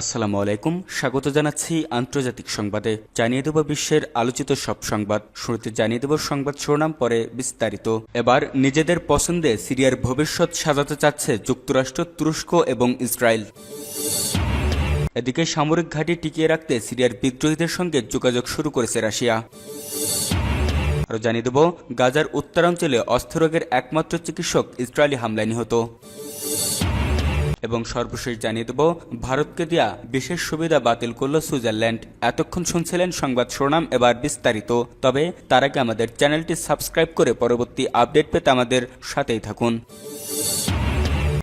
আসসালামু আলাইকুম। স্বাগত জানাচ্ছি আন্তর্জাতিক সংবাদে। জানিয়ে দেব বিশ্বের আলোচিত সব সংবাদ। শুরুতে জানিয়ে দেব সংবাদ শিরোনাম, পরে বিস্তারিত। এবার নিজেদের পছন্দে সিরিয়ার ভবিষ্যৎ সাজাতে চাচ্ছে যুক্তরাষ্ট্র, তুরস্ক এবং ইসরায়েল। এদিকে সামরিক ঘাঁটি টিকিয়ে রাখতে সিরিয়ার বিদ্রোহীদের সঙ্গে যোগাযোগ শুরু করেছে রাশিয়া। আরও জানিয়ে দেব, গাজার উত্তরাঞ্চলে অস্থিরোগের একমাত্র চিকিৎসক ইসরায়েলি হামলায় নিহত। এবং সর্বশেষ জানিয়ে দেব, ভারতকে দেয়া বিশেষ সুবিধা বাতিল করল সুইজারল্যান্ড। এতক্ষণ শুনছিলেন সংবাদ শোনাম এবার বিস্তারিত। তবে তার আগে আমাদের চ্যানেলটি সাবস্ক্রাইব করে পরবর্তী আপডেট পেতে আমাদের সাথেই থাকুন।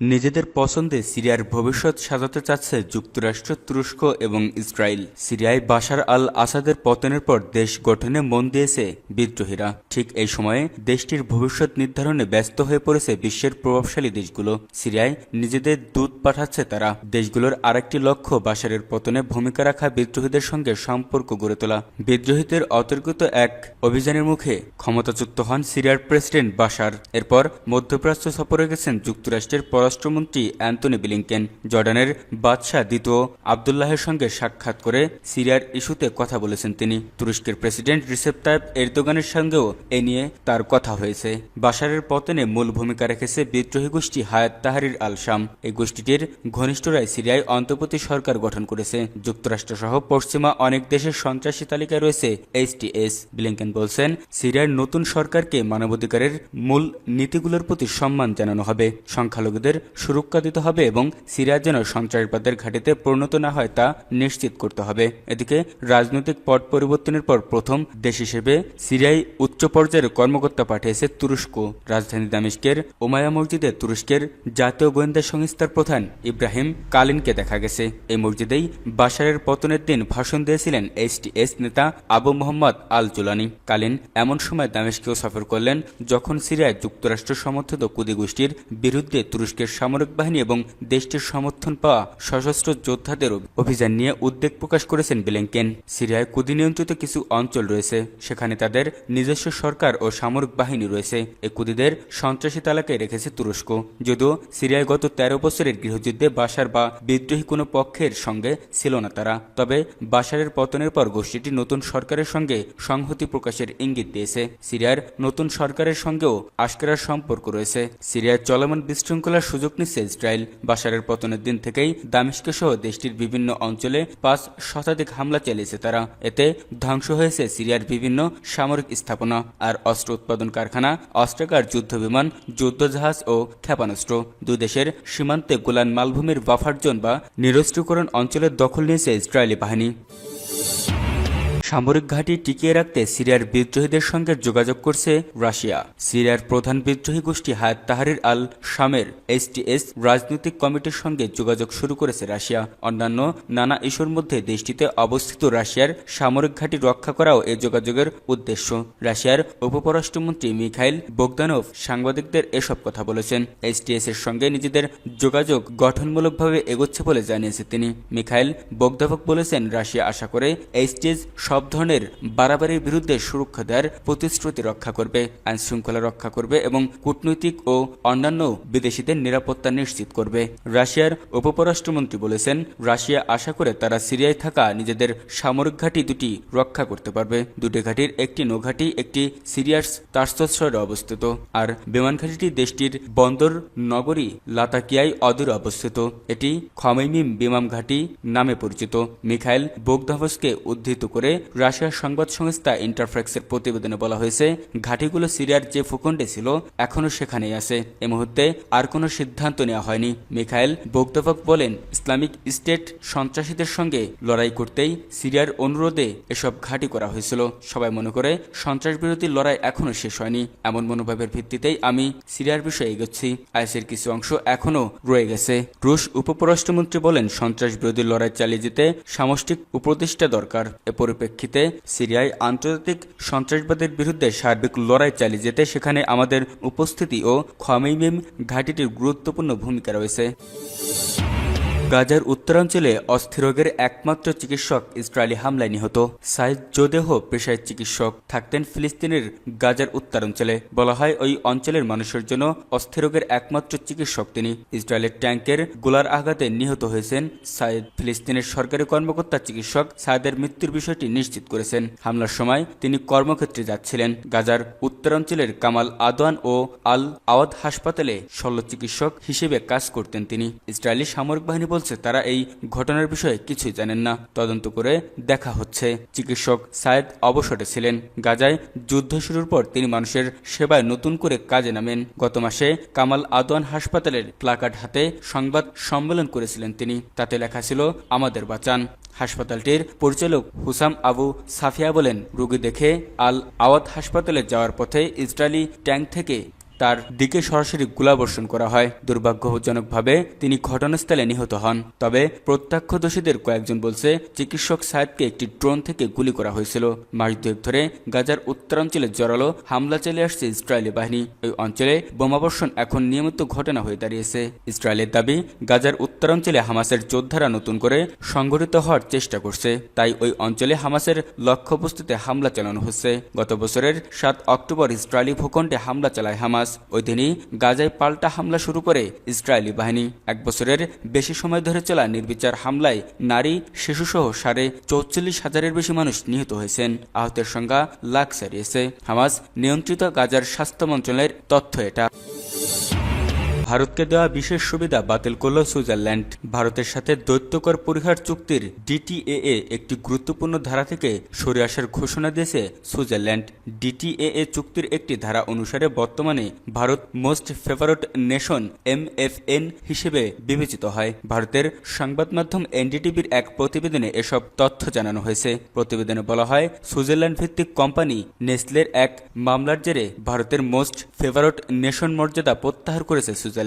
নিজেদের পছন্দে সিরিয়ার ভবিষ্যৎ সাজাতে চাচ্ছে যুক্তরাষ্ট্র, তুরস্ক এবং ইসরায়েল। সিরিয়ায় বাশার আল আসাদের পতনের পর দেশ গঠনে মন দিয়েছে বিদ্রোহীরা। ঠিক এই সময়ে দেশটির ভবিষ্যৎ নির্ধারণে ব্যস্ত হয়ে পড়েছে বিশ্বের প্রভাবশালী দেশগুলো। সিরিয়ায় নিজেদের দূত পাঠাচ্ছে তারা। দেশগুলোর আরেকটি লক্ষ্য বাশারের পতনে ভূমিকা রাখা বিদ্রোহীদের সঙ্গে সম্পর্ক গড়ে তোলা। বিদ্রোহীদের অতর্কিত এক অভিযানের মুখে ক্ষমতাচ্যুত হন সিরিয়ার প্রেসিডেন্ট বাশার। এরপর মধ্যপ্রাচ্য সফরে গেছেন যুক্তরাষ্ট্রের পররাষ্ট্রমন্ত্রী অ্যান্টনি ব্লিংকেন জর্ডানের বাদশাহ দ্বিতীয় আবদুল্লাহের সঙ্গে সাক্ষাৎ করে সিরিয়ার ইস্যুতে কথা বলেছেন তিনি। তুরস্কের প্রেসিডেন্ট রিসেপ তাইপ এরদোগানের সঙ্গেও এ নিয়ে তার কথা হয়েছে। বাশারের পতনে মূল ভূমিকা রেখেছে বিদ্রোহী গোষ্ঠী হায়াত তাহারির আল শাম এই গোষ্ঠীটির ঘনিষ্ঠরাই সিরিয়ায় অন্তর্বর্তী সরকার গঠন করেছে। যুক্তরাষ্ট্রসহ পশ্চিমা অনেক দেশের সন্ত্রাসী তালিকায় রয়েছে এইচটিএস ব্লিংকেন বলছেন, সিরিয়ার নতুন সরকারকে মানবাধিকারের মূল নীতিগুলোর প্রতি সম্মান জানানো হবে। সংখ্যালঘুদের সুরক্ষা দিতে হবে এবং সিরিয়া যেন সন্ত্রাসবাদের ঘাটিতে পরিণত না হয় তা নিশ্চিত করতে হবে। এদিকে রাজনৈতিক পট পরিবর্তনের পর প্রথম দেশ হিসেবে সিরিয়ায় উচ্চ পর্যায়ের কর্মকর্তা পাঠিয়েছে তুরস্ক। রাজধানী দামেস্কের ওমায়া মসজিদে তুরস্কের জাতীয় গোয়েন্দা সংস্থার প্রধান ইব্রাহিম কালিনকে দেখা গেছে। এই মসজিদেই বাশারের পতনের দিন ভাষণ দিয়েছিলেন এইচটিএস নেতা আবু মোহাম্মদ আল জুলানি। কালিন এমন সময় দামেস্কেও সফর করলেন যখন সিরিয়ায় যুক্তরাষ্ট্র সমর্থিত কুদি গোষ্ঠীর বিরুদ্ধে তুরস্কের সামরিক বাহিনী এবং দেশটির সমর্থন পাওয়া সশস্ত্র যোদ্ধাদের অভিযান নিয়ে উদ্বেগ প্রকাশ করেছেন বিলেঙ্কেন সিরিয়ায় কুদি নিয়ন্ত্রিত কিছু অঞ্চল রয়েছে, সেখানে তাদের নিজস্ব সরকার ও সামরিক বাহিনী রয়েছে। এ কুদিদের সন্ত্রাসী তালাকায় রেখেছে তুরস্ক। যদিও সিরিয়ায় গত তেরো বছরের গৃহযুদ্ধে বাসার বা বিদ্রোহী কোনো পক্ষের সঙ্গে ছিল না তারা, তবে বাসারের পতনের পর গোষ্ঠীটি নতুন সরকারের সঙ্গে সংহতি প্রকাশের ইঙ্গিত দিয়েছে। সিরিয়ার নতুন সরকারের সঙ্গেও আশকারার সম্পর্ক রয়েছে। সিরিয়ার চলমান বিশৃঙ্খলার সুযোগ নিচ্ছে ইসরায়েল। বাশারের পতনের দিন থেকেই দামেস্ক সহ দেশটির বিভিন্ন অঞ্চলে পাঁচ শতাধিক হামলা চালিয়েছে তারা। এতে ধ্বংস হয়েছে সিরিয়ার বিভিন্ন সামরিক স্থাপনা আর অস্ত্র উৎপাদন কারখানা, অস্ত্রাগার, যুদ্ধবিমান, যুদ্ধজাহাজ ও ক্ষেপণাস্ত্র। দুই দেশের সীমান্তে গোলান মালভূমির বাফার জোন বা নিরস্ত্রীকরণ অঞ্চলের দখল নিয়েছে ইসরায়েলি বাহিনী। সামরিক ঘাঁটি টিকিয়ে রাখতে সিরিয়ার বিদ্রোহীদের সঙ্গে যোগাযোগ করছে রাশিয়া। সিরিয়ার প্রধান বিদ্রোহী গোষ্ঠী হায়াত তাহারির আল শামের এইচটিএস রাজনৈতিক কমিটির সঙ্গে যোগাযোগ শুরু করেছে রাশিয়া। অন্যান্য নানা ইস্যুর মধ্যে দেশটিতে অবস্থিত রাশিয়ার সামরিক ঘাঁটি রক্ষা করাও এই যোগাযোগের উদ্দেশ্য। রাশিয়ার উপপরাষ্ট্রমন্ত্রী মিখাইল বোগদানভ সাংবাদিকদের এসব কথা বলেছেন। এইচটিএস এর সঙ্গে নিজেদের যোগাযোগ গঠনমূলকভাবে এগোচ্ছে বলে জানিয়েছে তিনি। মিখাইল বোগদাভক বলেছেন, রাশিয়া আশা করে এইচটিএস সব ধরনের বাড়াবাড়ির বিরুদ্ধে সুরক্ষা দেওয়ার প্রতিশ্রুতি রক্ষা করবে, আইন শৃঙ্খলা রক্ষা করবে এবং কূটনৈতিক ও অন্যান্য বিদেশিদের নিরাপত্তা নিশ্চিত করবে। রাশিয়ার উপপরাষ্ট্রমন্ত্রী বলেছেন, রাশিয়া আশা করে তারা সিরিয়ায় থাকা নিজেদের সামরিক ঘাঁটি দুটি রক্ষা করতে পারবে। দুটি ঘাঁটির একটি নৌঘাঁটি, একটি সিরিয়ার তার্সরে অবস্থিত। আর বিমান ঘাঁটিটি দেশটির বন্দর নগরী লাতাকিয়ায় অদূরে অবস্থিত। এটি খমেইমিম বিমান ঘাঁটি নামে পরিচিত। মিখাইল বোগদাভসকে উদ্ধৃত করে রাশিয়ার সংবাদ সংস্থা ইন্টারফ্যাক্সের প্রতিবেদনে বলা হয়েছে, ঘাঁটিগুলো সিরিয়ার যে ভূখণ্ডে ছিল, এখনও সেখানেই আছে। এ মুহূর্তে আর কোনো সিদ্ধান্ত নেওয়া হয়নি। মিখাইল বোগদাভক বলেন, ইসলামিক স্টেট সন্ত্রাসীদের সঙ্গে লড়াই করতেই সিরিয়ার অনুরোধে এসব ঘাঁটি করা হয়েছিল। সবাই মনে করে সন্ত্রাস বিরোধী লড়াই এখনও শেষ হয়নি। এমন মনোভাবের ভিত্তিতেই আমি সিরিয়ার বিষয়ে এগোচ্ছি। আইসের কিছু অংশ এখনও রয়ে গেছে। রুশ উপপরাষ্ট্রমন্ত্রী বলেন সন্ত্রাস বিরোধী লড়াই চালিয়ে যেতে সামষ্টিক উপদেষ্টা দরকার। এ পরিপ্রেক্ষিতে সিরিয়ায় আন্তর্জাতিক সন্ত্রাসবাদের বিরুদ্ধে সার্বিক লড়াই চালিয়ে যেতে সেখানে আমাদের উপস্থিতি ও খামিমিম ঘাটিটির গুরুত্বপূর্ণ ভূমিকা রয়েছে। গাজার উত্তরাঞ্চলে অস্থিরোগের একমাত্র চিকিৎসক ইসরায়েলি হামলায় নিহত। সাইদ জোদেহ পেশায় চিকিৎসক। থাকতেন ফিলিস্তিনের গাজার উত্তরাঞ্চলে। বলা হয় ওই অঞ্চলের মানুষের জন্য অস্থিরোগের একমাত্র চিকিৎসক তিনি। ইসরায়েলের ট্যাঙ্কের গোলার আঘাতে নিহত হয়েছেন সাইদ। ফিলিস্তিনের সরকারি কর্মকর্তা চিকিৎসক সাইদের মৃত্যুর বিষয়টি নিশ্চিত করেছেন। হামলার সময় তিনি কর্মক্ষেত্রে যাচ্ছিলেন। গাজার উত্তরাঞ্চলের কামাল আদওয়ান ও আল আওয়াদ হাসপাতালে শল্য চিকিৎসক হিসেবে কাজ করতেন তিনি। ইসরায়েলি সামরিক বাহিনী বলছে তারা এই ঘটনার বিষয়ে কিছুই জানেন না। তদন্ত করে দেখা হচ্ছে, চিকিৎসক সায়েদ অবসরে ছিলেন। গাজায় যুদ্ধ শুরুর পর তিনি মানুষের সেবায় নতুন করে কাজে নামেন। গত মাসে কামাল আদওয়ান হাসপাতালের প্লাকার্ড হাতে সংবাদ সম্মেলন করেছিলেন তিনি। তাতে লেখা ছিল, আমাদের বাঁচান। হাসপাতালটির পরিচালক হুসাম আবু সাফিয়া বলেন, রোগী দেখে আল আওয়াত হাসপাতালে যাওয়ার পথে ইসরায়েলি ট্যাঙ্ক থেকে তার দিকে সরাসরি গোলাবর্ষণ করা হয়। দুর্ভাগ্যজনকভাবে তিনি ঘটনাস্থলে নিহত হন। তবে প্রত্যক্ষদর্শীদের কয়েকজন বলছে, চিকিৎসক সাহেবকে একটি ড্রোন থেকে গুলি করা হয়েছিল। মাস দুয়েক ধরে গাজার উত্তরাঞ্চলে জড়ালো হামলা চালিয়ে আসছে ইসরায়েলি বাহিনী। ওই অঞ্চলে বোমাবর্ষণ এখন নিয়মিত ঘটনা হয়ে দাঁড়িয়েছে। ইসরায়েলের দাবি, গাজার উত্তরাঞ্চলে হামাসের যোদ্ধারা নতুন করে সংগঠিত হওয়ার চেষ্টা করছে। তাই ওই অঞ্চলে হামাসের লক্ষ্যবস্তুতে হামলা চালানো হচ্ছে। গত বছরের সাত অক্টোবর ইসরায়েলি ভূখণ্ডে হামলা চালায় হামাস। ওই দিনই গাজায় পাল্টা হামলা শুরু করে ইসরায়েলি বাহিনী। এক বছরের বেশি সময় ধরে চলা নির্বিচার হামলায় নারী, শিশুসহ সাড়ে চৌচল্লিশ হাজারের বেশি মানুষ নিহত হয়েছেন। আহতের সংখ্যা লাখ ছাড়িয়েছে। হামাস নিয়ন্ত্রিত গাজার স্বাস্থ্য মন্ত্রণালয়ের তথ্য এটা। ভারতকে দেওয়া বিশেষ সুবিধা বাতিল করল সুইজারল্যান্ড। ভারতের সাথে দৈত্যকর পরিহার চুক্তির ডিটিএএ একটি গুরুত্বপূর্ণ ধারা থেকে সরে আসার ঘোষণা দিয়েছে সুইজারল্যান্ড। ডিটিএএ চুক্তির একটি ধারা অনুসারে বর্তমানে Bharat most favoured nation MFN হিসেবে বিবেচিত হয়। ভারতের সংবাদ মাধ্যম এনডিটিভির এক প্রতিবেদনে এসব তথ্য জানানো হয়েছে। প্রতিবেদনে বলা হয় সুইজারল্যান্ড ভিত্তিক কোম্পানি নেসলের এক মামলার জেরে ভারতের মোস্ট ফেভারট নেশন মর্যাদা প্রত্যাহার করেছে সুইজারল্যান্ড।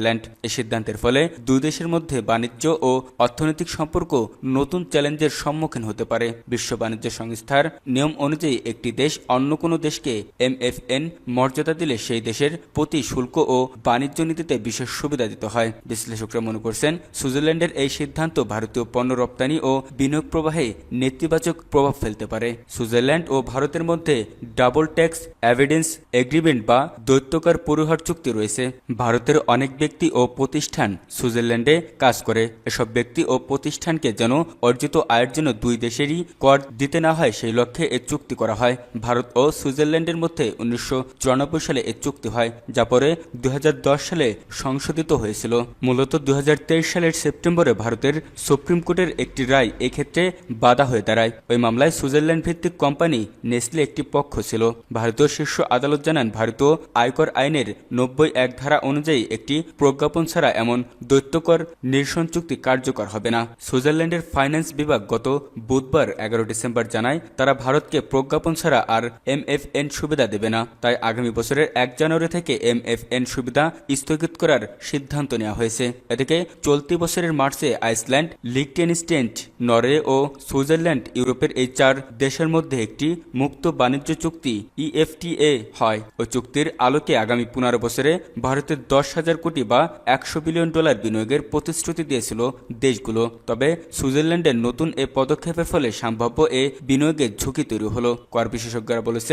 এই সিদ্ধান্তের ফলে দুই দেশের মধ্যে বাণিজ্য ও অর্থনৈতিক সম্পর্ক নতুন চ্যালেঞ্জের সম্মুখীন হতে পারে। বিশ্ব বাণিজ্য সংস্থার নিয়ম অনুযায়ী একটি দেশ অন্য কোনো দেশকে এমএফএন মর্যাদা দিলে সেই দেশের প্রতি শুল্ক ও বাণিজ্য নীতিতে বিশেষ সুবিধা দিতে হয়। বিশ্লেষকরা মনে করছেন, সুইজারল্যান্ডের এই সিদ্ধান্ত ভারতীয় পণ্য রপ্তানি ও বিনিয়োগ প্রবাহে নেতিবাচক প্রভাব ফেলতে পারে। সুইজারল্যান্ড ও ভারতের মধ্যে ডাবল ট্যাক্স, এভিডেন্স এগ্রিমেন্ট বা দৈত্যকার পরিহার চুক্তি রয়েছে। ভারতের অনেক ব্যক্তি ও প্রতিষ্ঠান সুইজারল্যান্ডে কাজ করে। এসব ব্যক্তি ও প্রতিষ্ঠানকে যেন অর্জিত আয়ের জন্য দুই দেশেরই কর দিতে না হয়, সেই লক্ষ্যে এ চুক্তি করা হয়। ভারত ও সুইজারল্যান্ডের মধ্যে উনিশশো চুরানব্বই সালে এ চুক্তি হয়, যা পরে দুই হাজার দশ সালে সংশোধিত হয়েছিল। মূলত দুই হাজার তেইশ সালের সেপ্টেম্বরে ভারতের সুপ্রিম কোর্টের একটি রায় এক্ষেত্রে বাধা হয়ে দাঁড়ায়। ওই মামলায় সুইজারল্যান্ড ভিত্তিক কোম্পানি নেসলে একটি পক্ষ ছিল। ভারতীয় শীর্ষ আদালত জানান, ভারতীয় আয়কর আইনের নব্বই এক ধারা অনুযায়ী একটি প্রজ্ঞাপন ছাড়া এমন দৈত্যকর নিরসন চুক্তি কার্যকর হবে না। সুইজারল্যান্ডের ফাইন্যান্স বিভাগ গত বুধবার এগারো ডিসেম্বর জানায়, তারা ভারতকে প্রজ্ঞাপন ছাড়া আর এমএফএন সুবিধা দেবে না। তাই আগামী বছরের এক জানুয়ারি থেকে এমএফএন সুবিধা স্থগিত করার সিদ্ধান্ত নেওয়া হয়েছে। এদিকে, চলতি বছরের মার্চে আইসল্যান্ড লিকটেনস্টেন্ট নরওয়ে ও সুইজারল্যান্ড ইউরোপের এই চার দেশের মধ্যে একটি মুক্ত বাণিজ্য চুক্তি ইএফটিএ হয়। ওই চুক্তির আলোকে আগামী পনেরো বছরে ভারতের দশ হাজার কোটি বা একশো বিলিয়ন ডলার বিনিয়োগের প্রতিশ্রুতি দিয়েছিল দেশগুলো। তবে সুইজারল্যান্ডের নতুন এ পদক্ষেপের ফলে সম্ভাব্য এ বিনিয়োগের ঝুঁকি তৈরি হলো। কর বিশেষজ্ঞরা বলেছে